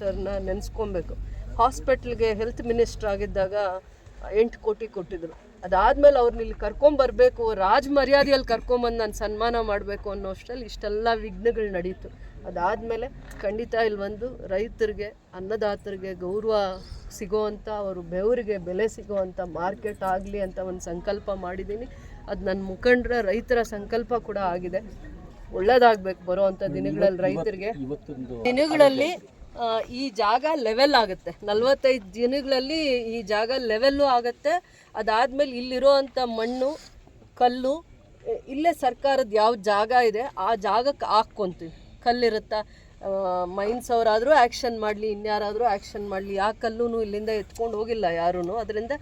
ಸರ್ನ ನೆನೆಸ್ಕೊಬೇಕು. ಹಾಸ್ಪಿಟ್ಲ್ಗೆ health minister ಆಗಿದ್ದಾಗ ಎಂಟು ಕೋಟಿ ಕೊಟ್ಟಿದ್ರು. ಅದಾದ್ಮೇಲೆ ಅವ್ರನ್ನ ಇಲ್ಲಿ ಕರ್ಕೊಂಬರ್ಬೇಕು ರಾಜ ಮರ್ಯಾದೆಯಲ್ಲಿ ಕರ್ಕೊಂಬಂದು ನಾನು ಸನ್ಮಾನ ಮಾಡಬೇಕು ಅನ್ನೋ ಅಷ್ಟರಲ್ಲಿ ಇಷ್ಟೆಲ್ಲ ವಿಘ್ನಗಳು ನಡೀತು. ಅದಾದಮೇಲೆ ಖಂಡಿತ ಇಲ್ಲಿ ಬಂದು ರೈತರಿಗೆ ಅನ್ನದಾತರಿಗೆ ಗೌರವ ಸಿಗೋವಂಥ ಅವರು ಬೆವರಿಗೆ ಬೆಲೆ ಸಿಗೋವಂಥ ಮಾರ್ಕೆಟ್ ಆಗಲಿ ಅಂತ ಒಂದು ಸಂಕಲ್ಪ ಮಾಡಿದ್ದೀನಿ ಅದು ನನ್ನ ಮುಖಂಡರ ರೈತರ ಸಂಕಲ್ಪ ಕೂಡ ಆಗಿದೆ. ಒಳ್ಳೇದಾಗ್ಬೇಕು ಅಂಥ ದಿನಗಳಲ್ಲಿ ರೈತರಿಗೆ. ದಿನಗಳಲ್ಲಿ ಈ ಜಾಗ ಲೆವೆಲ್ ಆಗುತ್ತೆ. ನಲ್ವತ್ತೈದು ದಿನಗಳಲ್ಲಿ ಈ ಜಾಗ ಲೆವೆಲ್ಲು ಆಗುತ್ತೆ. ಅದಾದಮೇಲೆ ಇಲ್ಲಿರೋವಂಥ ಮಣ್ಣು, ಕಲ್ಲು ಇಲ್ಲೇ ಸರ್ಕಾರದ ಯಾವ ಜಾಗ ಇದೆ, ಆ ಜಾಗಕ್ಕೆ ಹಾಕ್ಕೊತೀವಿ. ಕಲ್ಲಿರುತ್ತಾ ಮೈನ್ಸ್ ಅವರಾದರೂ ಆ್ಯಕ್ಷನ್ ಮಾಡಲಿ, ಇನ್ಯಾರಾದರೂ ಆ್ಯಕ್ಷನ್ ಮಾಡಲಿ, ಆ ಕಲ್ಲೂ ಇಲ್ಲಿಂದ ಎತ್ಕೊಂಡು ಹೋಗಿಲ್ಲ ಯಾರೂ ಅದರಿಂದ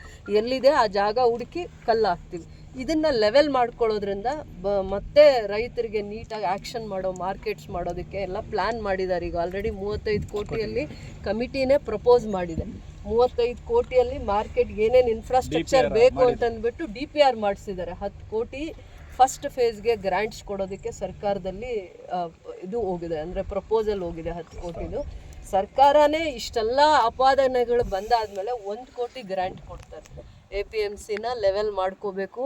ಎಲ್ಲಿದೆ ಆ ಜಾಗ ಹುಡುಕಿ ಕಲ್ಲು ಹಾಕ್ತೀವಿ. ಇದನ್ನ ಲೆವೆಲ್ ಮಾಡ್ಕೊಳ್ಳೋದ್ರಿಂದ ಬ ಮತ್ತೆ ರೈತರಿಗೆ ನೀಟಾಗಿ ಆ್ಯಕ್ಷನ್ ಮಾಡೋ ಮಾರ್ಕೆಟ್ಸ್ ಮಾಡೋದಕ್ಕೆ ಎಲ್ಲ ಪ್ಲ್ಯಾನ್ ಮಾಡಿದ್ದಾರೆ ಈಗ ಆಲ್ರೆಡಿ ಮೂವತ್ತೈದು ಕೋಟಿಯಲ್ಲಿ ಕಮಿಟಿನೇ ಪ್ರಪೋಸ್ ಮಾಡಿದೆ. ಮೂವತ್ತೈದು ಕೋಟಿಯಲ್ಲಿ ಮಾರ್ಕೆಟ್ಗೆ ಏನೇನು ಇನ್ಫ್ರಾಸ್ಟ್ರಕ್ಚರ್ ಬೇಕು ಅಂತಂದ್ಬಿಟ್ಟು ಡಿ ಪಿ ಆರ್ ಮಾಡಿಸಿದ್ದಾರೆ. ಹತ್ತು ಕೋಟಿ ಫಸ್ಟ್ ಫೇಸ್ಗೆ ಗ್ರ್ಯಾಂಟ್ಸ್ ಕೊಡೋದಕ್ಕೆ ಸರ್ಕಾರದಲ್ಲಿ ಇದು ಹೋಗಿದೆ. ಅಂದರೆ ಪ್ರಪೋಸಲ್ ಹೋಗಿದೆ ಹತ್ತು ಕೋಟಿದು. ಸರ್ಕಾರನೇ ಇಷ್ಟೆಲ್ಲ ಅಪಾದನೆಗಳು ಬಂದಾದ್ಮೇಲೆ ಒಂದು ಕೋಟಿ ಗ್ರ್ಯಾಂಟ್ ಕೊಡ್ತಾರೆ. ಎ ಪಿ ಎಂ ಸಿನ ಲೆವೆಲ್ ಮಾಡ್ಕೋಬೇಕು.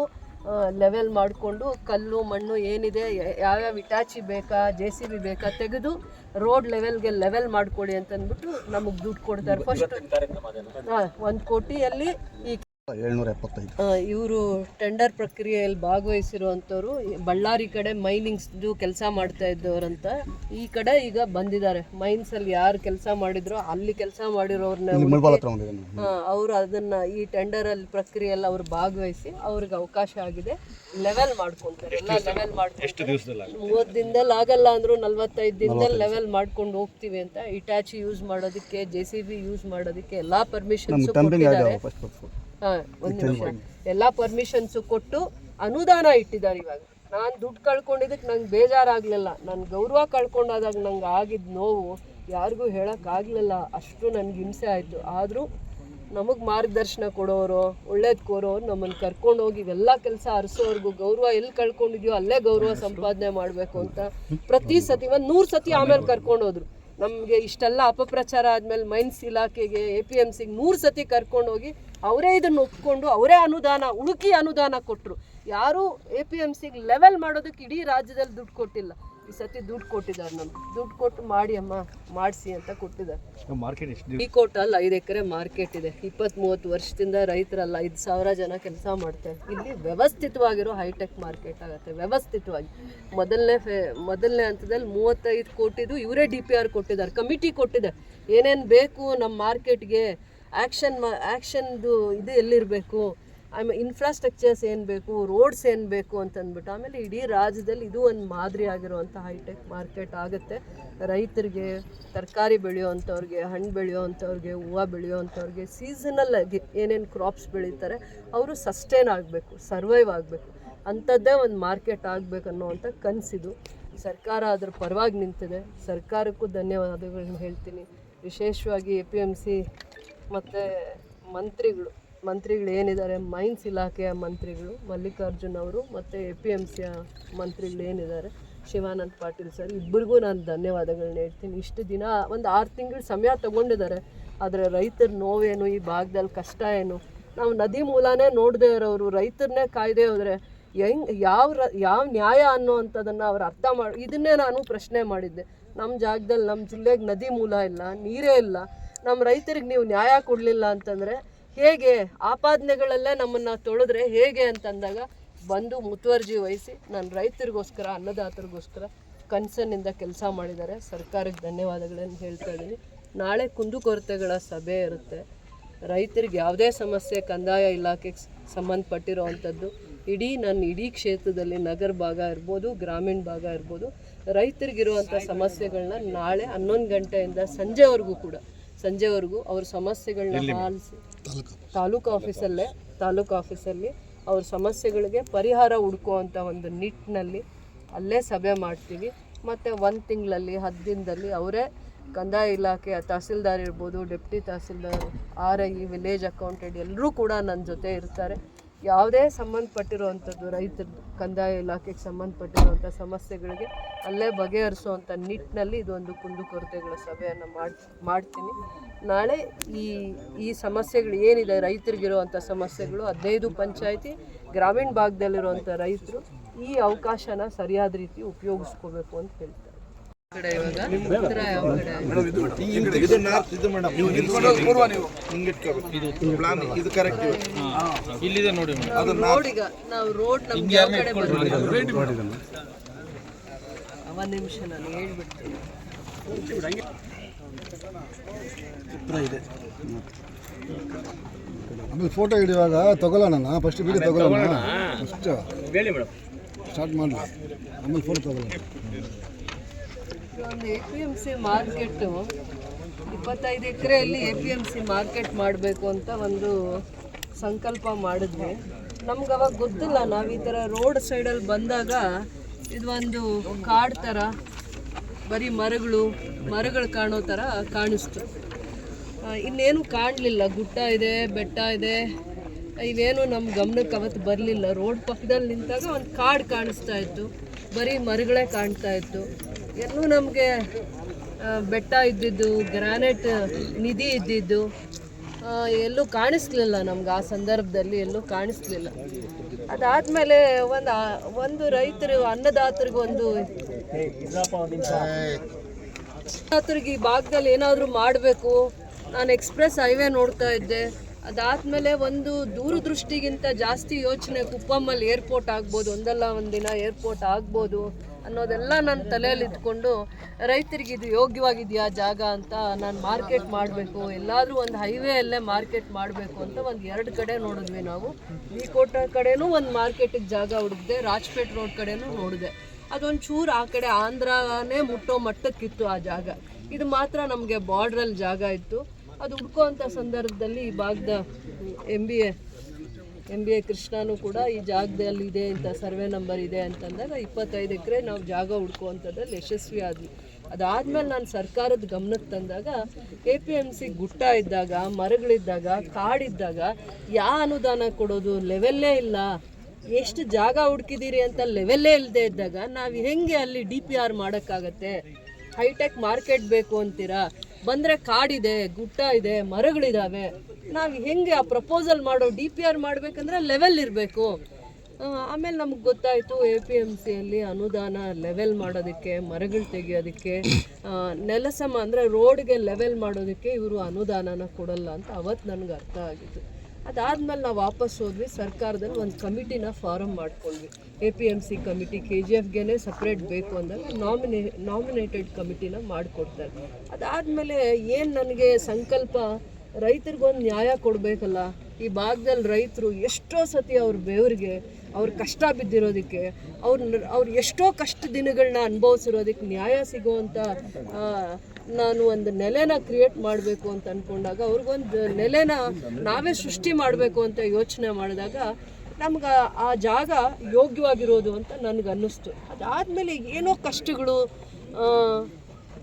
ಲೆವೆಲ್ ಮಾಡಿಕೊಂಡು ಕಲ್ಲು ಮಣ್ಣು ಏನಿದೆ ಯಾವ್ಯಾವ ಇಟಾಚಿ ಬೇಕಾ ಜೆ ಸಿ ಬಿ ಬೇಕಾ ತೆಗೆದು ರೋಡ್ ಲೆವೆಲ್ಗೆ ಲೆವೆಲ್ ಮಾಡಿಕೊಡಿ ಅಂತಂದ್ಬಿಟ್ಟು ನಮಗೆ ದುಡ್ಡು ಕೊಡ್ತಾರೆ. ಫಸ್ಟ್ ಹಾಂ ಒಂದು ಕೋಟಿಯಲ್ಲಿ ಈ ಏಳ್ನೂರ ಎಪ್ಪತ್ತೈದು ಇವರು ಟೆಂಡರ್ ಪ್ರಕ್ರಿಯೆಯಲ್ಲಿ ಭಾಗವಹಿಸಿರುವಂಥವ್ರು ಬಳ್ಳಾರಿ ಕಡೆ ಮೈನಿಂಗ್ಸ್ದು ಕೆಲಸ ಮಾಡ್ತಾ ಇದ್ದವ್ರಂತ. ಈ ಕಡೆ ಈಗ ಬಂದಿದ್ದಾರೆ. ಮೈನ್ಸ್ ಅಲ್ಲಿ ಯಾರು ಕೆಲಸ ಮಾಡಿದ್ರು ಅಲ್ಲಿ ಕೆಲಸ ಮಾಡಿರೋರ್ನ ಮುಳ್ಬಾಲ್ ಹತ್ರ ಅವರು ಅದನ್ನ ಈ ಟೆಂಡರ್ ಅಲ್ಲಿ ಪ್ರಕ್ರಿಯೆಯಲ್ಲಿ ಅವ್ರು ಭಾಗವಹಿಸಿ ಅವ್ರಿಗೆ ಅವಕಾಶ ಆಗಿದೆ. ಲೆವೆಲ್ ಮಾಡ್ಕೊಂತಾರೆ. ಎಲ್ಲ ಲೆವೆಲ್ ಮಾಡ್ಕೊಂಡು ಮೂವತ್ತು ದಿನದಲ್ಲಿ ಆಗಲ್ಲ ಅಂದ್ರೂ ನಲ್ವತ್ತೈದು ದಿನದಲ್ಲಿ ಲೆವೆಲ್ ಮಾಡ್ಕೊಂಡು ಹೋಗ್ತೀವಿ ಅಂತ. ಇಟ್ಯಾಚಿ ಯೂಸ್ ಮಾಡೋದಕ್ಕೆ ಜೆ ಸಿ ಬಿ ಯೂಸ್ ಮಾಡೋದಕ್ಕೆ ಎಲ್ಲಾ ಪರ್ಮಿಷನ್ಸ್ ಕೊಟ್ಟಿದ್ದಾರೆ. ಒಂದು ನಿಮಿಷ. ಎಲ್ಲಾ ಪರ್ಮಿಷನ್ಸ್ ಕೊಟ್ಟು ಅನುದಾನ ಇಟ್ಟಿದ್ದಾರೆ ಇವಾಗ. ನಾನು ದುಡ್ಡು ಕಳ್ಕೊಂಡಿದ್ದಕ್ಕೆ ನಂಗೆ ಬೇಜಾರಾಗಲಿಲ್ಲ. ನಾನು ಗೌರವ ಕಳ್ಕೊಂಡಾದಾಗ ನಂಗೆ ಆಗಿದ್ದ ನೋವು ಯಾರಿಗೂ ಹೇಳಕ್ ಆಗ್ಲಿಲ್ಲ. ಅಷ್ಟು ನನ್ಗೆ ಹಿಂಸೆ ಆಯ್ತು. ಆದರೂ ನಮಗೆ ಮಾರ್ಗದರ್ಶನ ಕೊಡೋರು ಒಳ್ಳೇದು ಕೋರೋರು ನಮ್ಮನ್ನು ಕರ್ಕೊಂಡು ಹೋಗಿ ಇವೆಲ್ಲ ಕೆಲಸ ಅರ್ಸೋರ್ಗು ಗೌರವ ಎಲ್ಲಿ ಕಳ್ಕೊಂಡಿದ್ಯೋ ಅಲ್ಲೇ ಗೌರವ ಸಂಪಾದನೆ ಮಾಡಬೇಕು ಅಂತ ಪ್ರತಿ ಸತಿ ಒಂದು ನೂರು ಸತಿ ಆಮೇಲೆ ಕರ್ಕೊಂಡು ಹೋದ್ರು. ನಮಗೆ ಇಷ್ಟೆಲ್ಲ ಅಪಪ್ರಚಾರ ಆದಮೇಲೆ ಮೈನ್ಸ್ ಇಲಾಖೆಗೆ ಎ ಪಿ ಎಂ ಸಿಗೆ ಮೂರು ಸತಿ ಕರ್ಕೊಂಡು ಹೋಗಿ ಅವರೇ ಇದನ್ನು ಒಪ್ಕೊಂಡು ಅವರೇ ಅನುದಾನ ಉಳುಕಿ ಅನುದಾನ ಕೊಟ್ಟರು ಯಾರೂ ಎ ಪಿ ಎಂ ಸಿಗೆ ಲೆವೆಲ್ ಮಾಡೋದಕ್ಕೆ ಇಡೀ ರಾಜ್ಯದಲ್ಲಿ ದುಡ್ಡು ಕೊಟ್ಟಿಲ್ಲ. ಈ ಸತಿ ದುಡ್ಡು ಕೊಟ್ಟಿದ್ದಾರೆ ನಮ್ಗೆ. ದುಡ್ಡು ಕೊಟ್ಟು ಮಾಡಿ ಅಮ್ಮ ಮಾಡಿಸಿ ಅಂತ ಕೊಟ್ಟಿದ್ದಾರೆ. ಮಾರ್ಕೆಟ್ ಎಷ್ಟು ಈ ಕೋಟಲ್ಲಿ ಐದು ಎಕರೆ ಮಾರ್ಕೆಟ್ ಇದೆ. ಇಪ್ಪತ್ತ್ ಮೂವತ್ತು ವರ್ಷದಿಂದ ರೈತರಲ್ಲ ಐದು ಸಾವಿರ ಜನ ಕೆಲಸ ಮಾಡ್ತಾರೆ. ಇಲ್ಲಿ ವ್ಯವಸ್ಥಿತವಾಗಿರೋ ಹೈಟೆಕ್ ಮಾರ್ಕೆಟ್ ಆಗುತ್ತೆ ವ್ಯವಸ್ಥಿತವಾಗಿ. ಮೊದಲನೇ ಫೇ ಮೊದಲನೇ ಹಂತದಲ್ಲಿ ಮೂವತ್ತೈದು ಕೋಟಿದು ಇವರೇ ಡಿ ಪಿ ಆರ್ ಕೊಟ್ಟಿದ್ದಾರೆ ಕಮಿಟಿ ಕೊಟ್ಟಿದೆ. ಏನೇನು ಬೇಕು ನಮ್ಮ ಮಾರ್ಕೆಟ್ಗೆ ಆ್ಯಕ್ಷನ್ ಮಾ ಆ್ಯಕ್ಷನ್ದು ಇದು ಎಲ್ಲಿರಬೇಕು? ಆಮೇಲೆ ಇನ್ಫ್ರಾಸ್ಟ್ರಕ್ಚರ್ಸ್ ಏನು ಬೇಕು ರೋಡ್ಸ್ ಏನು ಬೇಕು ಅಂತಂದ್ಬಿಟ್ಟು, ಆಮೇಲೆ ಇಡೀ ರಾಜ್ಯದಲ್ಲಿ ಇದು ಒಂದು ಮಾದರಿ ಆಗಿರುವಂಥ ಹೈಟೆಕ್ ಮಾರ್ಕೆಟ್ ಆಗುತ್ತೆ. ರೈತರಿಗೆ ತರಕಾರಿ ಬೆಳೆಯೋವಂಥವ್ರಿಗೆ, ಹಣ್ಣು ಬೆಳೆಯೋವಂಥವ್ರಿಗೆ, ಹೂವು ಬೆಳೆಯೋವಂಥವ್ರಿಗೆ ಸೀಸನಲ್ ಆಗಿ ಏನೇನು ಕ್ರಾಪ್ಸ್ ಬೆಳೀತಾರೆ, ಅವರು ಸಸ್ಟೈನ್ ಆಗಬೇಕು ಸರ್ವೈವ್ ಆಗಬೇಕು. ಅಂಥದ್ದೇ ಒಂದು ಮಾರ್ಕೆಟ್ ಆಗಬೇಕು ಅನ್ನೋವಂಥ ಕನಸಿದು. ಸರ್ಕಾರ ಅದ್ರ ಪರವಾಗಿ ನಿಂತಿದೆ. ಸರ್ಕಾರಕ್ಕೂ ಧನ್ಯವಾದಗಳನ್ನ ಹೇಳ್ತೀನಿ. ವಿಶೇಷವಾಗಿ ಎ ಪಿ ಎಂ ಸಿ ಮತ್ತು ಮಂತ್ರಿಗಳು. ಮಂತ್ರಿಗಳು ಏನಿದ್ದಾರೆ ಮೈನ್ಸ್ ಇಲಾಖೆಯ ಮಂತ್ರಿಗಳು ಮಲ್ಲಿಕಾರ್ಜುನ್ ಅವರು ಮತ್ತು ಎ ಪಿ ಎಂ ಸಿಯ ಮಂತ್ರಿಗಳು ಏನಿದ್ದಾರೆ ಶಿವಾನಂದ್ ಪಾಟೀಲ್ ಸರ್, ಇಬ್ಬರಿಗೂ ನಾನು ಧನ್ಯವಾದಗಳನ್ನ ಹೇಳ್ತೀನಿ. ಇಷ್ಟು ದಿನ ಒಂದು ಆರು ತಿಂಗಳು ಸಮಯ ತಗೊಂಡಿದ್ದಾರೆ. ಆದರೆ ರೈತರ ನೋವೇನು, ಈ ಭಾಗದಲ್ಲಿ ಕಷ್ಟ ಏನು? ನಾವು ನದಿ ಮೂಲನೇ ನೋಡದೇ ಇರೋರು, ರೈತರನ್ನೇ ಕಾಯ್ದೆ ಹೋದರೆ ಹೆಂಗ್, ಯಾವ ರ, ಯಾವ ನ್ಯಾಯ ಅನ್ನೋ ಅವ್ರು ಅರ್ಥ ಮಾಡಿ, ಇದನ್ನೇ ನಾನು ಪ್ರಶ್ನೆ ಮಾಡಿದ್ದೆ. ನಮ್ಮ ಜಾಗದಲ್ಲಿ ನಮ್ಮ ಜಿಲ್ಲೆಗೆ ನದಿ ಮೂಲ ಇಲ್ಲ, ನೀರೇ ಇಲ್ಲ. ನಮ್ಮ ರೈತರಿಗೆ ನೀವು ನ್ಯಾಯ ಕೊಡಲಿಲ್ಲ ಅಂತಂದರೆ ಹೇಗೆ ಆಪಾದನೆಗಳಲ್ಲೇ ನಮ್ಮನ್ನು ತೊಳೆದ್ರೆ ಹೇಗೆ ಅಂತಂದಾಗ ಬಂದು ಮುತುವರ್ಜಿ ವಹಿಸಿ ನಾನು ರೈತರಿಗೋಸ್ಕರ, ಅನ್ನದಾತರಿಗೋಸ್ಕರ ಕನ್ಸನ್ನಿಂದ ಕೆಲಸ ಮಾಡಿದ್ದಾರೆ. ಸರ್ಕಾರಕ್ಕೆ ಧನ್ಯವಾದಗಳನ್ನು ಹೇಳ್ತಾ ಇದ್ದೀನಿ. ನಾಳೆ ಕುಂದುಕೊರತೆಗಳ ಸಭೆ ಇರುತ್ತೆ. ರೈತರಿಗೆ ಯಾವುದೇ ಸಮಸ್ಯೆ, ಕಂದಾಯ ಇಲಾಖೆಗೆ ಸಂಬಂಧಪಟ್ಟಿರೋ ಅಂಥದ್ದು ಇಡೀ ನನ್ನ ಇಡೀ ಕ್ಷೇತ್ರದಲ್ಲಿ ನಗರ ಭಾಗ ಇರ್ಬೋದು, ಗ್ರಾಮೀಣ ಭಾಗ ಇರ್ಬೋದು, ರೈತರಿಗಿರುವಂಥ ಸಮಸ್ಯೆಗಳನ್ನ ನಾಳೆ ಹನ್ನೊಂದು ಗಂಟೆಯಿಂದ ಸಂಜೆವರೆಗೂ ಕೂಡ ಸಂಜೆವರೆಗೂ ಅವ್ರ ಸಮಸ್ಯೆಗಳನ್ನ ಆಲಿಸಿ. ತಾಲೂಕು ಆಫೀಸಲ್ಲೇ ತಾಲೂಕು ಆಫೀಸಲ್ಲಿ ಅವ್ರ ಸಮಸ್ಯೆಗಳಿಗೆ ಪರಿಹಾರ ಹುಡುಕುವಂಥ ಒಂದು ನಿಟ್ಟಿನಲ್ಲಿ ಅಲ್ಲೇ ಸಭೆ ಮಾಡ್ತೀವಿ. ಮತ್ತು ಒಂದು ತಿಂಗಳಲ್ಲಿ ಹತ್ತು ದಿನದಲ್ಲಿ ಅವರೇ ಕಂದಾಯ ಇಲಾಖೆ ತಹಸೀಲ್ದಾರ್ ಇರ್ಬೋದು deputy tahsildar R I village accountant ಎಲ್ಲರೂ ಕೂಡ ನನ್ನ ಜೊತೆ ಇರ್ತಾರೆ. ಯಾವುದೇ ಸಂಬಂಧಪಟ್ಟಿರುವಂಥದ್ದು, ರೈತರ ಕಂದಾಯ ಇಲಾಖೆಗೆ ಸಂಬಂಧಪಟ್ಟಿರುವಂಥ ಸಮಸ್ಯೆಗಳಿಗೆ ಅಲ್ಲೇ ಬಗೆಹರಿಸುವಂಥ ನಿಟ್ಟಿನಲ್ಲಿ ಇದೊಂದು ಕುಂದುಕೊರತೆಗಳ ಸಭೆಯನ್ನು ಮಾಡಿ, ಮಾಡ್ತೀನಿ. ನಾಳೆ ಈ ಈ ಸಮಸ್ಯೆಗಳು ಏನಿದೆ, ರೈತರಿಗಿರುವಂಥ ಸಮಸ್ಯೆಗಳು, ಹದಿನೈದು ಪಂಚಾಯಿತಿ, ಗ್ರಾಮೀಣ ಭಾಗದಲ್ಲಿರುವಂಥ ರೈತರು ಈ ಅವಕಾಶನ ಸರಿಯಾದ ರೀತಿ ಉಪಯೋಗಿಸ್ಕೋಬೇಕು ಅಂತ ಹೇಳ್ತಾರೆ ಇಲ್ಲಿದೆ ನೋಡಿ ನಾವು ರೋಡ್ ಈಗ ನಾವು ರೋಡ್ ನಮ್ಗೆ ಯಾವ ಕಡೆ ಬರ್ಬೇಕು ಒಂದ್ ನಿಮಿಷ ನಾನು ಹೇಳ್ಬಿಡ್ತೀನಿ. ಆಮೇಲೆ ಫೋಟೋ ಹಿಡಿಯುವಾಗ ತಗೊಳ್ಳೋಣ ಫಸ್ಟ್ ವಿಡಿಯೋ ತಗೊಳ್ಳೋಣ ಫಸ್ಟ್ ಸ್ಟಾರ್ಟ್ ಮಾಡಲಿ. ಆಮೇಲೆ ಫೋಟೋ ತಗೊಳ್ಳೋಣ. ಒಂದು A P M C market ಇಪ್ಪತ್ತೈದು ಎಕರೆಯಲ್ಲಿ A P M C market ಮಾಡಬೇಕು ಅಂತ ಒಂದು ಸಂಕಲ್ಪ ಮಾಡಿದ್ವಿ. ನಮ್ಗೆ ಅವಾಗ ಗೊತ್ತಿಲ್ಲ, ನಾವು ಈ ಥರ ರೋಡ್ ಸೈಡಲ್ಲಿ ಬಂದಾಗ ಇದು ಒಂದು ಕಾಡು ಥರ, ಬರೀ ಮರಗಳು ಮರಗಳು ಕಾಣೋ ಥರ ಕಾಣಿಸ್ತು. ಇನ್ನೇನು ಕಾಣಲಿಲ್ಲ, ಗುಡ್ಡ ಇದೆ, ಬೆಟ್ಟ ಇದೆ, ಇವೇನು ನಮ್ಮ ಗಮನಕ್ಕೆ ಅವತ್ತು ಬರಲಿಲ್ಲ. ರೋಡ್ ಪಕ್ಕದಲ್ಲಿ ನಿಂತಾಗ ಒಂದು ಕಾಡು ಕಾಣಿಸ್ತಾ ಇತ್ತು, ಬರೀ ಮರಗಳೇ ಕಾಣ್ತಾ ಇತ್ತು. ಎಲ್ಲೂ ನಮಗೆ ಬೆಟ್ಟ ಇದ್ದಿದ್ದು, ಗ್ರಾನೈಟ್ ನಿಧಿ ಇದ್ದಿದ್ದು ಎಲ್ಲೂ ಕಾಣಿಸ್ಲಿಲ್ಲ ನಮ್ಗೆ ಆ ಸಂದರ್ಭದಲ್ಲಿ, ಎಲ್ಲೂ ಕಾಣಿಸ್ಲಿಲ್ಲ. ಅದಾದಮೇಲೆ ಒಂದು ಒಂದು ರೈತರು, ಅನ್ನದಾತರಿಗೆ ಒಂದು ಅನ್ನದಾತರಿಗೆ ಈ ಭಾಗದಲ್ಲಿ ಏನಾದರೂ ಮಾಡಬೇಕು. ನಾನು ಎಕ್ಸ್ಪ್ರೆಸ್ ಹೈವೇ ನೋಡ್ತಾ ಇದ್ದೆ. ಅದಾದಮೇಲೆ ಒಂದು ದೂರದೃಷ್ಟಿಗಿಂತ ಜಾಸ್ತಿ ಯೋಚನೆ ಕುಪ್ಪಮ್ಮಲ್ಲಿ ಏರ್ಪೋರ್ಟ್ ಆಗ್ಬೋದು, ಒಂದಲ್ಲ ಒಂದಿನ ಏರ್ಪೋರ್ಟ್ ಆಗ್ಬೋದು. ಅನ್ನೋದೆಲ್ಲ ನನ್ನ ತಲೆಯಲ್ಲಿ ಇಟ್ಕೊಂಡು, ರೈತರಿಗೆ ಇದು ಯೋಗ್ಯವಾಗಿದೆಯಾ ಜಾಗ ಅಂತ ನಾನು ಮಾರ್ಕೆಟ್ ಮಾಡಬೇಕು, ಎಲ್ಲಾದರೂ ಒಂದು ಹೈವೇಯಲ್ಲೇ ಮಾರ್ಕೆಟ್ ಮಾಡಬೇಕು ಅಂತ ಒಂದು ಎರಡು ಕಡೆ ನೋಡಿದ್ವಿ ನಾವು. ಈ ಕೋಟ ಕಡೆನೂ ಒಂದು ಮಾರ್ಕೆಟಿಗೆ ಜಾಗ ಹುಡುಕಿದೆ ರಾಜ್ಪೇಟ್ ರೋಡ್ ಕಡೆನೂ ನೋಡಿದೆ. ಅದೊಂದು ಚೂರು ಆ ಕಡೆ ಆಂಧ್ರನೇ ಮುಟ್ಟೋ ಮಟ್ಟಕ್ಕಿತ್ತು ಆ ಜಾಗ. ಇದು ಮಾತ್ರ ನಮಗೆ ಬಾರ್ಡ್ರಲ್ಲಿ ಜಾಗ ಇತ್ತು. ಅದು ಹುಡ್ಕೋಂಥ ಸಂದರ್ಭದಲ್ಲಿ ಈ ಭಾಗದ M B A M B A ಕೃಷ್ಣನೂ ಕೂಡ ಈ ಜಾಗದಲ್ಲಿ ಇದೆ ಅಂತ, ಸರ್ವೆ ನಂಬರ್ ಇದೆ ಅಂತಂದಾಗ ಇಪ್ಪತ್ತೈದು ಎಕರೆ ನಾವು ಜಾಗ ಹುಡ್ಕುವಂಥದ್ರಲ್ಲಿ ಯಶಸ್ವಿ ಆದ್ವಿ. ಅದಾದ್ಮೇಲೆ ನಾನು ಸರ್ಕಾರದ ಗಮನಕ್ಕೆ ತಂದಾಗ ಎ ಪಿ ಎಂ ಸಿ ಗುಟ್ಟ ಇದ್ದಾಗ, ಮರಗಳಿದ್ದಾಗ, ಕಾಡಿದ್ದಾಗ ಯಾ ಅನುದಾನ ಕೊಡೋದು ಲೆವೆಲ್ಲೇ ಇಲ್ಲ. ಎಷ್ಟು ಜಾಗ ಹುಡುಕಿದ್ದೀರಿ ಅಂತ ಲೆವೆಲ್ಲೇ ಇಲ್ಲದೆ ಇದ್ದಾಗ ನಾವು ಹೆಂಗೆ ಅಲ್ಲಿ ಡಿ ಪಿ ಆರ್ ಮಾಡೋಕ್ಕಾಗತ್ತೆ? ಹೈಟೆಕ್ ಮಾರ್ಕೆಟ್ ಬೇಕು ಅಂತೀರಾ? ಬಂದರೆ ಕಾಡಿದೆ, ಗುಟ್ಟ ಇದೆ, ಮರಗಳಿದಾವೆ. ನಾವು ಹೆಂಗೆ ಆ ಪ್ರಪೋಸಲ್ ಮಾಡೋ ಡಿ ಪಿ ಆರ್ ಮಾಡಬೇಕಂದ್ರೆ ಲೆವೆಲ್ ಇರಬೇಕು. ಆಮೇಲೆ ನಮ್ಗೆ ಗೊತ್ತಾಯಿತು ಎ ಪಿ ಎಂ ಸಿಯಲ್ಲಿ ಅನುದಾನ ಲೆವೆಲ್ ಮಾಡೋದಕ್ಕೆ, ಮರಗಳು ತೆಗಿಯೋದಕ್ಕೆ ನೆಲಸಮ ಅಂದರೆ ರೋಡ್ಗೆ ಲೆವೆಲ್ ಮಾಡೋದಕ್ಕೆ ಇವರು ಅನುದಾನನ ಕೊಡಲ್ಲ ಅಂತ ಅವತ್ತು ನನಗೆ ಅರ್ಥ ಆಗಿತ್ತು ಅದಾದ್ಮೇಲೆ ನಾವು ವಾಪಸ್ ಹೋದ್ವಿ ಸರ್ಕಾರದಲ್ಲಿ ಒಂದು ಕಮಿಟಿನ ಫಾರಮ್ ಮಾಡ್ಕೊಂಡ್ವಿ. A P M C committee K G ಎಫ್ಗೆ separate ಬೇಕು ಅಂದಾಗ ನಾಮಿನೇ ನಾಮಿನೇಟೆಡ್ ಕಮಿಟಿನ ಮಾಡಿಕೊಡ್ತಾರೆ. ಅದಾದಮೇಲೆ ಏನು ನನಗೆ ಸಂಕಲ್ಪ ರೈತರಿಗೊಂದು ನ್ಯಾಯ ಕೊಡಬೇಕಲ್ಲ? ಈ ಭಾಗದಲ್ಲಿ ರೈತರು ಎಷ್ಟೋ ಸತಿ ಅವ್ರ ಬೆವರಿಗೆ ಅವ್ರ ಕಷ್ಟ ಬಿದ್ದಿರೋದಕ್ಕೆ, ಅವ್ರ ಅವ್ರು ಎಷ್ಟೋ ಕಷ್ಟ ದಿನಗಳನ್ನ ಅನುಭವಿಸಿರೋದಕ್ಕೆ ನ್ಯಾಯ ಸಿಗುವಂಥ ನಾನು ಒಂದು ನೆಲೆನ ಕ್ರಿಯೇಟ್ ಮಾಡಬೇಕು ಅಂತ ಅಂದ್ಕೊಂಡಾಗ ಅವ್ರಿಗೊಂದು ನೆಲೆನ ನಾವೇ ಸೃಷ್ಟಿ ಮಾಡಬೇಕು ಅಂತ ಯೋಚನೆ ಮಾಡಿದಾಗ ನಮ್ಗೆ ಆ ಜಾಗ ಯೋಗ್ಯವಾಗಿರೋದು ಅಂತ ನನಗೆ ಅನ್ನಿಸ್ತು ಅದಾದಮೇಲೆ ಏನೋ ಕಷ್ಟಗಳು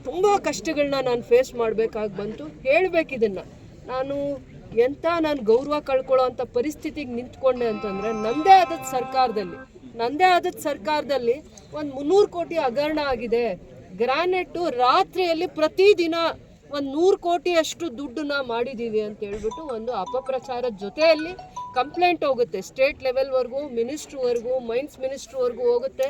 ತುಂಬ ಕಷ್ಟಗಳನ್ನ ನಾನು ಫೇಸ್ ಮಾಡಬೇಕಾಗಿ ಬಂತು. ಹೇಳಬೇಕಿದನ್ನು ನಾನು ಎಂಥ ನಾನು ಗೌರವ ಕಳ್ಕೊಳ್ಳೋ ಅಂಥ ಪರಿಸ್ಥಿತಿಗೆ ನಿಂತ್ಕೊಂಡೆ ಅಂತಂದರೆ ನನ್ನದೇ ಆದದ್ದು ಸರ್ಕಾರದಲ್ಲಿ ನನ್ನದೇ ಆದದ್ದು ಸರ್ಕಾರದಲ್ಲಿ ಒಂದು ಮುನ್ನೂರು ಕೋಟಿ ಹಗರಣ ಆಗಿದೆ. ಗ್ರಾನೆಟ್ಟು ರಾತ್ರಿಯಲ್ಲಿ ಪ್ರತಿದಿನ ಒಂದು ನೂರು ಕೋಟಿಯಷ್ಟು ದುಡ್ಡನ್ನ ಮಾಡಿದ್ದೀವಿ ಅಂತ ಹೇಳ್ಬಿಟ್ಟು ಒಂದು ಅಪಪ್ರಚಾರದ ಜೊತೆಯಲ್ಲಿ ಕಂಪ್ಲೇಂಟ್ ಹೋಗುತ್ತೆ. ಸ್ಟೇಟ್ ಲೆವೆಲ್ವರೆಗೂ, ಮಿನಿಸ್ಟ್ರ್ವರೆಗೂ, ಮೈನ್ಸ್ ಮಿನಿಸ್ಟ್ರ್ವರೆಗೂ ಹೋಗುತ್ತೆ.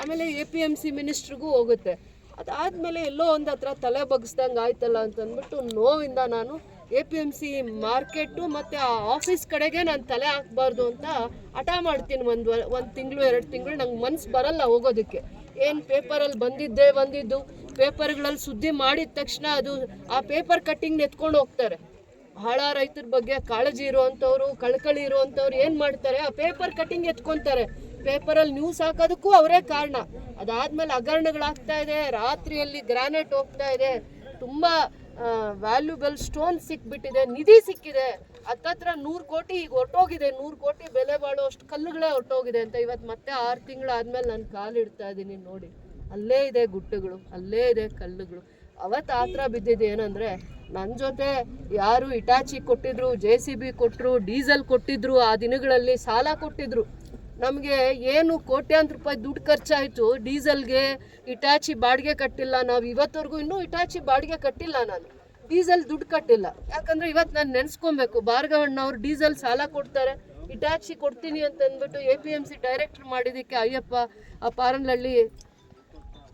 ಆಮೇಲೆ ಎ ಪಿ ಎಂ ಸಿ ಮಿನಿಸ್ಟ್ರಿಗೂ ಹೋಗುತ್ತೆ. ಅದಾದಮೇಲೆ ಎಲ್ಲೋ ಒಂದು ಹತ್ರ ತಲೆ ಬಗ್ಸ್ದಂಗೆ ಆಯ್ತಲ್ಲ ಅಂತ ಅಂದ್ಬಿಟ್ಟು ನೋವಿಂದ ನಾನು A P M C market ಮತ್ತು ಆ ಆಫೀಸ್ ಕಡೆಗೆ ನಾನು ತಲೆ ಹಾಕ್ಬಾರ್ದು ಅಂತ ಹಠ ಮಾಡ್ತೀನಿ ಒಂದು ಒಂದು ತಿಂಗಳು, ಎರಡು ತಿಂಗಳು ನಂಗೆ ಮನ್ಸು ಬರಲ್ಲ ಹೋಗೋದಕ್ಕೆ. ಏನು ಪೇಪರಲ್ಲಿ ಬಂದಿದ್ದೇ ಬಂದಿದ್ದು, ಪೇಪರ್ಗಳಲ್ಲಿ ಸುದ್ದಿ ಮಾಡಿದ ತಕ್ಷಣ ಅದು ಆ ಪೇಪರ್ ಕಟ್ಟಿಂಗ್ ಎತ್ಕೊಂಡು ಹೋಗ್ತಾರೆ. ಬಹಳ ರೈತರ ಬಗ್ಗೆ ಕಾಳಜಿ ಇರುವಂಥವ್ರು, ಕಳಕಳಿ ಇರುವಂಥವ್ರು ಏನು ಮಾಡ್ತಾರೆ? ಆ ಪೇಪರ್ ಕಟ್ಟಿಂಗ್ ಎತ್ಕೊತಾರೆ. ಪೇಪರಲ್ಲಿ ನ್ಯೂಸ್ ಹಾಕೋದಕ್ಕೂ ಅವರೇ ಕಾರಣ. ಅದಾದ್ಮೇಲೆ ಹಗರಣಗಳಾಗ್ತಾ ಇದೆ, ರಾತ್ರಿಯಲ್ಲಿ ಗ್ರಾನೈಟ್ ಹೋಗ್ತಾ ಇದೆ. ತುಂಬ ವ್ಯಾಲ್ಯೂಬಲ್ ಸ್ಟೋನ್ ಸಿಕ್ಬಿಟ್ಟಿದೆ, ನಿಧಿ ಸಿಕ್ಕಿದೆ. ಹತ್ತತ್ರ ನೂರು ಕೋಟಿ ಈಗ ಹೊರ್ಟೋಗಿದೆ ನೂರು ಕೋಟಿ ಬೆಲೆ ಬಾಳೋ ಅಷ್ಟು ಕಲ್ಲುಗಳೇ ಹೊಟ್ಟೋಗಿದೆ ಅಂತ ಇವತ್ತು ಮತ್ತೆ ಆರು ತಿಂಗಳಾದ್ಮೇಲೆ ನಾನು ಕಾಲಿಡ್ತಾ ಇದ್ದೀನಿ ನೋಡಿ. ಅಲ್ಲೇ ಇದೆ ಗುಟ್ಟುಗಳು, ಅಲ್ಲೇ ಇದೆ ಕಲ್ಲುಗಳು. ಅವತ್ತು ಆ ಥರ ಬಿದ್ದಿದ್ದು ಏನಂದರೆ ನನ್ನ ಜೊತೆ ಯಾರು ಇಟಾಚಿ ಕೊಟ್ಟಿದ್ರು ಜೆ ಸಿ ಬಿ ಕೊಟ್ಟರು ಡೀಸೆಲ್ ಕೊಟ್ಟಿದ್ರು, ಆ ದಿನಗಳಲ್ಲಿ ಸಾಲ ಕೊಟ್ಟಿದ್ರು. ನಮಗೆ ಏನು ಕೋಟ್ಯಾಂತರ ರೂಪಾಯಿ ದುಡ್ಡು ಖರ್ಚಾಯಿತು, ಡೀಸೆಲ್ಗೆ ಇಟಾಚಿ ಬಾಡಿಗೆ ಕಟ್ಟಿಲ್ಲ ನಾವು ಇವತ್ತವರೆಗೂ ಇನ್ನೂ ಇಟಾಚಿ ಬಾಡಿಗೆ ಕಟ್ಟಿಲ್ಲ ನಾನು. ಡೀಸೆಲ್ ದುಡ್ಡು ಕಟ್ಟಿಲ್ಲ. ಯಾಕಂದರೆ ಇವತ್ತು ನಾನು ನೆನೆಸ್ಕೊಬೇಕು, ಭಾರ್ಗವಣ್ಣವ್ರು ಡೀಸೆಲ್ ಸಾಲ ಕೊಡ್ತಾರೆ, ಇಟಾಚಿ ಕೊಡ್ತೀನಿ ಅಂತ ಅಂದ್ಬಿಟ್ಟು A P M C director ಮಾಡಿದ್ದಕ್ಕೆ ಅಯ್ಯಪ್ಪ, ಆ ಪಾರನಹಳ್ಳಿ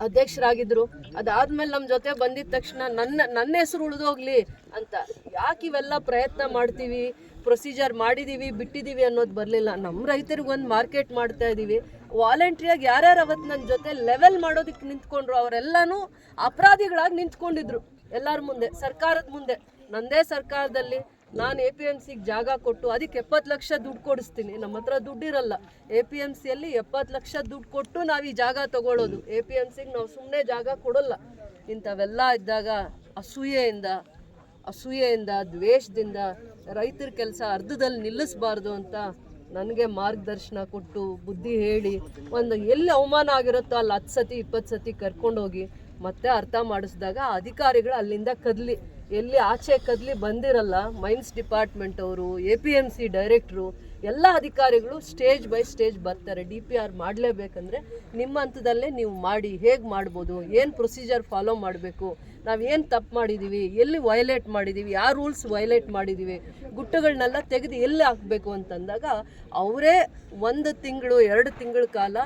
ಅಧ್ಯಕ್ಷರಾಗಿದ್ದರು ಅದಾದ್ಮೇಲೆ ನಮ್ಮ ಜೊತೆ ಬಂದಿದ ತಕ್ಷಣ ನನ್ನ ನನ್ನ ಹೆಸರು ಉಳಿದೋಗ್ಲಿ ಅಂತ. ಯಾಕೆ ಇವೆಲ್ಲ ಪ್ರಯತ್ನ ಮಾಡ್ತೀವಿ? ಪ್ರೊಸೀಜರ್ ಮಾಡಿದ್ದೀವಿ ಬಿಟ್ಟಿದ್ದೀವಿ ಅನ್ನೋದು ಬರಲಿಲ್ಲ. ನಮ್ಮ ರೈತರಿಗೆ ಒಂದು ಮಾರ್ಕೆಟ್ ಮಾಡ್ತಾ ಇದ್ದೀವಿ ವಾಲಂಟ್ರಿಯಾಗಿ ಯಾರ್ಯಾರು ಅವತ್ತು ನನ್ನ ಜೊತೆ ಲೆವೆಲ್ ಮಾಡೋದಕ್ಕೆ ನಿಂತ್ಕೊಂಡ್ರು, ಅವರೆಲ್ಲನೂ ಅಪರಾಧಿಗಳಾಗಿ ನಿಂತ್ಕೊಂಡಿದ್ರು. ಎಲ್ಲರ ಮುಂದೆ, ಸರ್ಕಾರದ ಮುಂದೆ. ನಂದೇ ಸರ್ಕಾರದಲ್ಲಿ ನಾನು ಎ ಪಿ ಎಂ ಸಿಗೆ ಜಾಗ ಕೊಟ್ಟು ಅದಕ್ಕೆ ಎಪ್ಪತ್ತು ಲಕ್ಷ ದುಡ್ಡು ಕೊಡಿಸ್ತೀನಿ. ನಮ್ಮ ಹತ್ರ ದುಡ್ಡಿರಲ್ಲ ಎ ಪಿ ಎಂ ಸಿಯಲ್ಲಿ ಎಪ್ಪತ್ತು ಲಕ್ಷ ದುಡ್ಡು ಕೊಟ್ಟು ನಾವು ಈ ಜಾಗ ತಗೊಳ್ಳೋದು ಎ ಪಿ ಎಂ ಸಿಗೆ ನಾವು ಸುಮ್ಮನೆ ಜಾಗ ಕೊಡೋಲ್ಲ. ಇಂಥವೆಲ್ಲ ಇದ್ದಾಗ ಅಸೂಯೆಯಿಂದ ಅಸೂಯೆಯಿಂದ, ದ್ವೇಷದಿಂದ ರೈತರ ಕೆಲಸ ಅರ್ಧದಲ್ಲಿ ನಿಲ್ಲಿಸಬಾರ್ದು ಅಂತ ನನಗೆ ಮಾರ್ಗದರ್ಶನ ಕೊಟ್ಟು ಬುದ್ಧಿ ಹೇಳಿ ಒಂದು ಎಲ್ಲಿ ಅವಮಾನ ಆಗಿರುತ್ತೋ ಅಲ್ಲಿ ಹತ್ತು ಸತಿ, ಇಪ್ಪತ್ತು ಸತಿ ಕರ್ಕೊಂಡೋಗಿ ಮತ್ತೆ ಅರ್ಥ ಮಾಡಿಸಿದಾಗ ಅಧಿಕಾರಿಗಳು ಅಲ್ಲಿಂದ ಕದಲಿ. ಎಲ್ಲಿ ಆಚೆ ಕದಲಿ ಬಂದಿರಲ್ಲ, ಮೈನ್ಸ್ ಡಿಪಾರ್ಟ್ಮೆಂಟ್ ಅವರು, A P M C director ಎಲ್ಲ ಅಧಿಕಾರಿಗಳು ಸ್ಟೇಜ್ ಬೈ ಸ್ಟೇಜ್ ಬರ್ತಾರೆ. ಡಿ ಪಿ ಆರ್ ಮಾಡಲೇಬೇಕಂದ್ರೆ ನಿಮ್ಮ ಹಂತದಲ್ಲೇ ನೀವು ಮಾಡಿ, ಹೇಗೆ ಮಾಡ್ಬೋದು, ಏನು ಪ್ರೊಸೀಜರ್ ಫಾಲೋ ಮಾಡಬೇಕು, ನಾವು ಏನು ತಪ್ಪು ಮಾಡಿದ್ದೀವಿ ಎಲ್ಲಿ ವಯಲೇಟ್ ಮಾಡಿದ್ದೀವಿ ಯಾವ ರೂಲ್ಸ್ ವಯಲೇಟ್ ಮಾಡಿದ್ದೀವಿ ಗುಟ್ಟಗಳನ್ನೆಲ್ಲ ತೆಗೆದು ಎಲ್ಲಿ ಹಾಕಬೇಕು ಅಂತಂದಾಗ ಅವರೇ ಒಂದು ತಿಂಗಳು, ಎರಡು ತಿಂಗಳ ಕಾಲ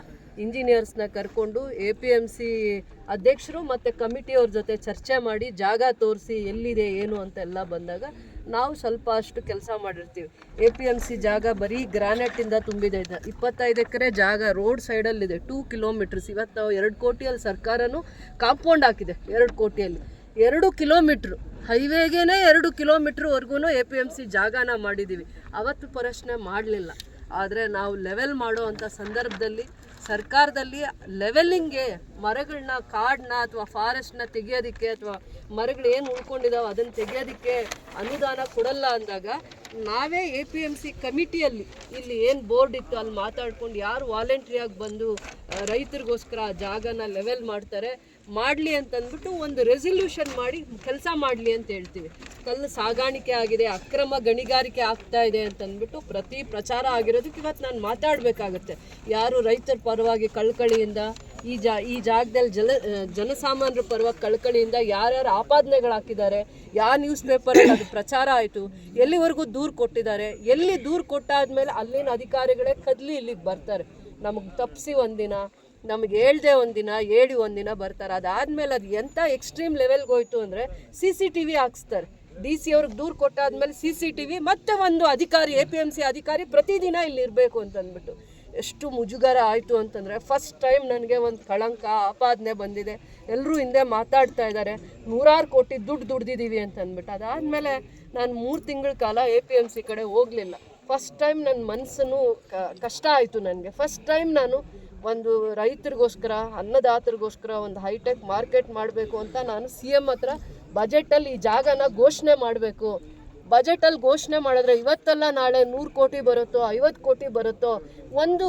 ಇಂಜಿನಿಯರ್ಸ್ನ ಕರ್ಕೊಂಡು ಎ ಪಿ ಎಂ ಸಿ ಅಧ್ಯಕ್ಷರು ಮತ್ತು ಕಮಿಟಿಯವ್ರ ಜೊತೆ ಚರ್ಚೆ ಮಾಡಿ ಜಾಗ ತೋರಿಸಿ ಎಲ್ಲಿದೆ, ಏನು ಅಂತೆಲ್ಲ ಬಂದಾಗ ನಾವು ಸ್ವಲ್ಪ ಅಷ್ಟು ಕೆಲಸ ಮಾಡಿರ್ತೀವಿ. ಎ ಪಿ ಎಂ ಸಿ ಜಾಗ ಬರೀ ಗ್ರಾನೈಟಿಂದ ತುಂಬಿದೆ ಇದೆ. ಇಪ್ಪತ್ತೈದು ಎಕರೆ ಜಾಗ ರೋಡ್ ಸೈಡಲ್ಲಿದೆ ಟೂ ಕಿಲೋಮೀಟರ್ಸ್ ಇವತ್ತು ನಾವು ಎರಡು ಕೋಟಿಯಲ್ಲಿ ಸರ್ಕಾರನೂ ಕಾಂಪೌಂಡ್ ಹಾಕಿದೆ ಎರಡು ಕೋಟಿಯಲ್ಲಿ. ಎರಡು ಕಿಲೋಮೀಟ್ರ್ ಹೈವೇಗೇನೆ ಎರಡು ಕಿಲೋಮೀಟ್ರ್ವರೆಗೂ ಎ ಪಿ ಎಂ ಸಿ ಜಾಗನ ಮಾಡಿದ್ದೀವಿ. ಅವತ್ತು ಪ್ರಶ್ನೆ ಮಾಡಲಿಲ್ಲ. ಆದರೆ ನಾವು ಲೆವೆಲ್ ಮಾಡೋ ಅಂಥ ಸಂದರ್ಭದಲ್ಲಿ ಸರ್ಕಾರದಲ್ಲಿ ಲೆವೆಲಿಂಗ್ಗೆ ಮರಗಳನ್ನ, ಕಾಡನ್ನ ಅಥವಾ ಫಾರೆಸ್ಟ್ನ ತೆಗೆಯೋದಕ್ಕೆ ಅಥವಾ ಮರಗಳು ಏನು ಉಳ್ಕೊಂಡಿದಾವೆ ಅದನ್ನು ತೆಗೆಯೋದಕ್ಕೆ ಅನುದಾನ ಕೊಡಲ್ಲ ಅಂದಾಗ ನಾವೇ ಎ ಪಿ ಎಂ ಸಿ ಕಮಿಟಿಯಲ್ಲಿ ಇಲ್ಲಿ ಏನು ಬೋರ್ಡ್ ಇತ್ತು ಅಲ್ಲಿ ಮಾತಾಡ್ಕೊಂಡು ಯಾರು ವಾಲಂಟ್ರಿಯಾಗಿ ಬಂದು ರೈತರಿಗೋಸ್ಕರ ಆ ಜಾಗನ ಲೆವೆಲ್ ಮಾಡ್ತಾರೆ. ಮಾಡಲಿ ಅಂತಂದ್ಬಿಟ್ಟು ಒಂದು ರೆಸಲ್ಯೂಷನ್ ಮಾಡಿ ಕೆಲಸ ಮಾಡಲಿ ಅಂತ ಹೇಳ್ತೀವಿ. ಕಲ್ಲು ಸಾಗಾಣಿಕೆ ಆಗಿದೆ, ಅಕ್ರಮ ಗಣಿಗಾರಿಕೆ ಆಗ್ತಾ ಇದೆ ಅಂತಂದ್ಬಿಟ್ಟು ಪ್ರತಿ ಪ್ರಚಾರ ಆಗಿರೋದಕ್ಕೆ ಇವತ್ತು ನಾನು ಮಾತಾಡಬೇಕಾಗತ್ತೆ. ಯಾರು ರೈತರ ಪರವಾಗಿ ಕಳ್ಕಳಿಯಿಂದ, ಈ ಜಾ, ಈ ಜಾಗದಲ್ಲಿ ಜಲ, ಜನಸಾಮಾನ್ಯರ ಪರವಾಗಿ ಕಳ್ಕಳಿಯಿಂದ ಯಾರ್ಯಾರು ಆಪಾದನೆಗಳು ಹಾಕಿದ್ದಾರೆ ಯಾವ ನ್ಯೂಸ್ ಪೇಪರಲ್ಲಿ ಅದು ಪ್ರಚಾರ ಆಯಿತು, ಎಲ್ಲಿವರೆಗೂ ದೂರು ಕೊಟ್ಟಿದ್ದಾರೆ, ಎಲ್ಲಿ ದೂರು ಕೊಟ್ಟಾದ್ಮೇಲೆ ಅಲ್ಲಿನ ಅಧಿಕಾರಿಗಳೇ ಕದಲಿ ಇಲ್ಲಿಗೆ ಬರ್ತಾರೆ. ನಮಗೆ ತಪ್ಪಿಸಿ ಒಂದಿನ ನಮಗೆ ಹೇಳ್ದೆ ಒಂದಿನ ಹೇಳಿ ಒಂದಿನ ಬರ್ತಾರೆ. ಅದಾದ್ಮೇಲೆ ಅದು ಎಂಥ ಎಕ್ಸ್ಟ್ರೀಮ್ ಲೆವೆಲ್ಗೆ ಹೋಯ್ತು ಅಂದರೆ ಸಿ ಸಿ ಟಿ ವಿ ಹಾಕ್ಸ್ತಾರೆ. ಡಿ ಸಿ ಅವ್ರಿಗೆ ದೂರು ಕೊಟ್ಟಾದ್ಮೇಲೆ ಸಿ ಸಿ ಟಿ ವಿ ಮತ್ತೆ ಒಂದು ಅಧಿಕಾರಿ ಎ ಪಿ ಎಂ ಸಿ ಅಧಿಕಾರಿ ಪ್ರತಿದಿನ ಇಲ್ಲಿ ಇರಬೇಕು ಅಂತಂದ್ಬಿಟ್ಟು. ಎಷ್ಟು ಮುಜುಗರ ಆಯಿತು ಅಂತಂದರೆ ಫಸ್ಟ್ ಟೈಮ್ ನನಗೆ ಒಂದು ಕಳಂಕ, ಆಪಾದನೆ ಬಂದಿದೆ. ಎಲ್ಲರೂ ಹಿಂದೆ ಮಾತಾಡ್ತಾ ಇದ್ದಾರೆ ನೂರಾರು ಕೋಟಿ ದುಡ್ಡು ದುಡ್ದಿದ್ದೀವಿ ಅಂತ ಅಂದ್ಬಿಟ್ಟು ಅದಾದಮೇಲೆ ನಾನು ಮೂರು ತಿಂಗಳ ಕಾಲ ಎ ಪಿ ಎಂ ಸಿ ಕಡೆ ಹೋಗಲಿಲ್ಲ. ಫಸ್ಟ್ ಟೈಮ್ ನನ್ನ ಮನಸ್ಸನ್ನು ಕಷ್ಟ ಆಯಿತು ನನಗೆ. ಫಸ್ಟ್ ಟೈಮ್ ನಾನು ಒಂದು ರೈತರಿಗೋಸ್ಕರ, ಅನ್ನದಾತರಿಗೋಸ್ಕರ ಒಂದು ಹೈಟೆಕ್ ಮಾರ್ಕೆಟ್ ಮಾಡಬೇಕು ಅಂತ ನಾನು ಸಿ ಎಂ ಹತ್ರ ಬಜೆಟಲ್ಲಿ ಈ ಜಾಗನ ಘೋಷಣೆ ಮಾಡಬೇಕು. ಬಜೆಟಲ್ಲಿ ಘೋಷಣೆ ಮಾಡಿದ್ರೆ ಇವತ್ತಲ್ಲ ನಾಳೆ ನೂರು ಕೋಟಿ ಬರುತ್ತೋ ಐವತ್ತು ಕೋಟಿ ಬರುತ್ತೋ, ಒಂದು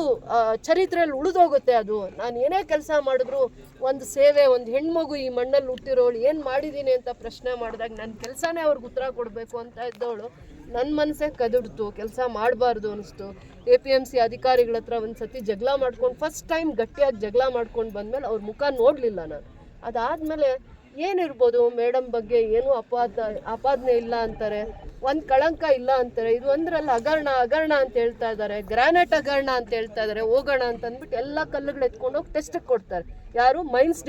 ಚರಿತ್ರೆಯಲ್ಲಿ ಉಳಿದೋಗುತ್ತೆ ಅದು. ನಾನು ಏನೇ ಕೆಲಸ ಮಾಡಿದ್ರು ಒಂದು ಸೇವೆ, ಒಂದು ಹೆಣ್ಮಗು ಈ ಮಣ್ಣಲ್ಲಿ ಹುಟ್ಟಿರೋಳು, ಏನು ಮಾಡಿದ್ದೀನಿ ಅಂತ ಪ್ರಶ್ನೆ ಮಾಡಿದಾಗ ನನ್ನ ಕೆಲಸನೇ ಅವ್ರಿಗೆ ಉತ್ತರ ಕೊಡಬೇಕು ಅಂತ ಇದ್ದವಳು ನನ್ನ ಮನಸ್ಸೇ ಕದಿಡ್ತು, ಕೆಲಸ ಮಾಡಬಾರ್ದು ಅನಿಸ್ತು. ಎ ಪಿ ಎಂ ಸಿ ಅಧಿಕಾರಿಗಳ ಹತ್ರ ಒಂದು ಸತಿ ಜಗಳ ಮಾಡ್ಕೊಂಡು ಫಸ್ಟ್ ಟೈಮ್ ಗಟ್ಟಿಯಾಗಿ ಜಗಳ ಮಾಡ್ಕೊಂಡು ಬಂದಮೇಲೆ ಅವ್ರ ಮುಖ ನೋಡಲಿಲ್ಲ ನಾನು. ಅದಾದಮೇಲೆ ಏನಿರ್ಬೋದು ಮೇಡಮ್ ಬಗ್ಗೆ ಏನು ಅಪಾದ ಆಪಾದನೆ ಇಲ್ಲ ಅಂತಾರೆ. ಒಂದು ಕಳಂಕ ಇಲ್ಲ ಅಂತಾರೆ. ಇದು ಒಂದ್ರಲ್ಲಿ ಹಗರಣ ಹಗರಣ ಅಂತ ಹೇಳ್ತಾ ಇದ್ದಾರೆ. ಗ್ರಾನೈಟ್ ಹಗರಣ ಅಂತ ಹೇಳ್ತಾ ಇದ್ದಾರೆ. ಹೋಗೋಣ ಅಂತ ಅಂದ್ಬಿಟ್ಟು ಎಲ್ಲ ಕಲ್ಲುಗಳು ಎತ್ಕೊಂಡು ಹೋಗಿ ಟೆಸ್ಟ್ ಕೊಡ್ತಾರೆ. ಯಾರು? ಮೈನ್ಸ್